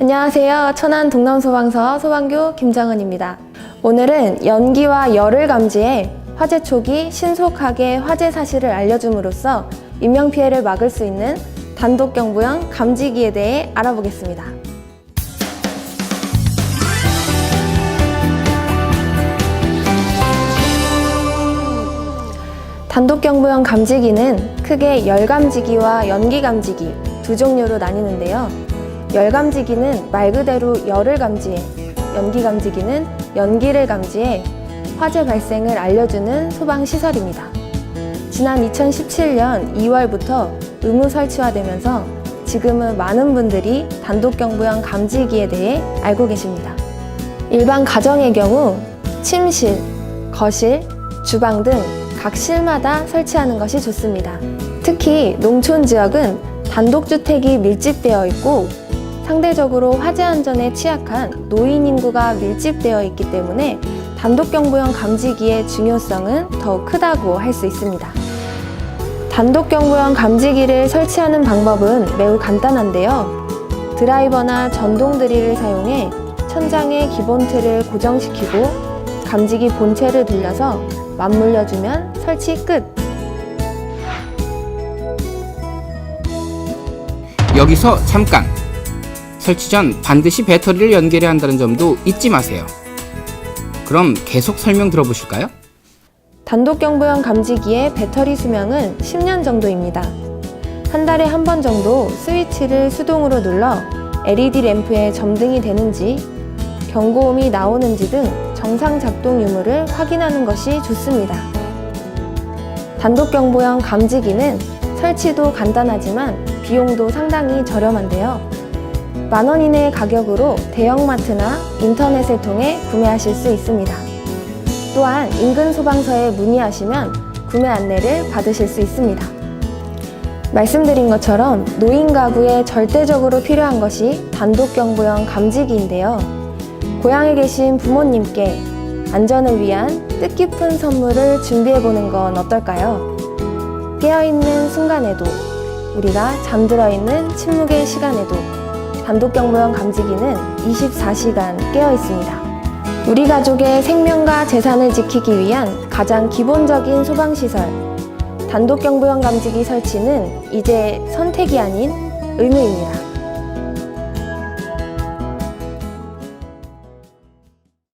안녕하세요. 천안 동남소방서 소방교 김정은입니다. 오늘은 연기와 열을 감지해 화재 초기 신속하게 화재 사실을 알려줌으로써 인명피해를 막을 수 있는 단독경보형 감지기에 대해 알아보겠습니다. 단독경보형 감지기는 크게 열감지기와 연기감지기 두 종류로 나뉘는데요. 열 감지기는 말 그대로 열을 감지해, 연기 감지기는 연기를 감지해 화재 발생을 알려주는 소방시설입니다. 지난 2017년 2월부터 의무 설치화되면서 지금은 많은 분들이 단독경보형 감지기에 대해 알고 계십니다. 일반 가정의 경우 침실, 거실, 주방 등 각 실마다 설치하는 것이 좋습니다. 특히 농촌 지역은 단독주택이 밀집되어 있고 상대적으로 화재 안전에 취약한 노인 인구가 밀집되어 있기 때문에 단독 경보형 감지기의 중요성은 더욱 크다고 할 수 있습니다. 단독 경보형 감지기를 설치하는 방법은 매우 간단한데요. 드라이버나 전동 드릴을 사용해 천장의 기본 틀을 고정시키고 감지기 본체를 돌려서 맞물려주면 설치 끝! 여기서 잠깐! 설치 전 반드시 배터리를 연결해야 한다는 점도 잊지 마세요. 그럼 계속 설명 들어보실까요? 단독경보형 감지기의 배터리 수명은 10년 정도입니다. 한 달에 한 번 정도 스위치를 수동으로 눌러 LED 램프에 점등이 되는지, 경고음이 나오는지 등 정상 작동 유무를 확인하는 것이 좋습니다. 단독 경보형 감지기는 설치도 간단하지만 비용도 상당히 저렴한데요. 만원 이내의 가격으로 대형마트나 인터넷을 통해 구매하실 수 있습니다. 또한 인근 소방서에 문의하시면 구매 안내를 받으실 수 있습니다. 말씀드린 것처럼 노인 가구에 절대적으로 필요한 것이 단독 경보형 감지기인데요. 고향에 계신 부모님께 안전을 위한 뜻깊은 선물을 준비해 보는 건 어떨까요? 깨어있는 순간에도 우리가 잠들어 있는 침묵의 시간에도 단독경보형 감지기는 24시간 깨어 있습니다. 우리 가족의 생명과 재산을 지키기 위한 가장 기본적인 소방시설, 단독 경보형 감지기 설치는 이제 선택이 아닌 의무입니다.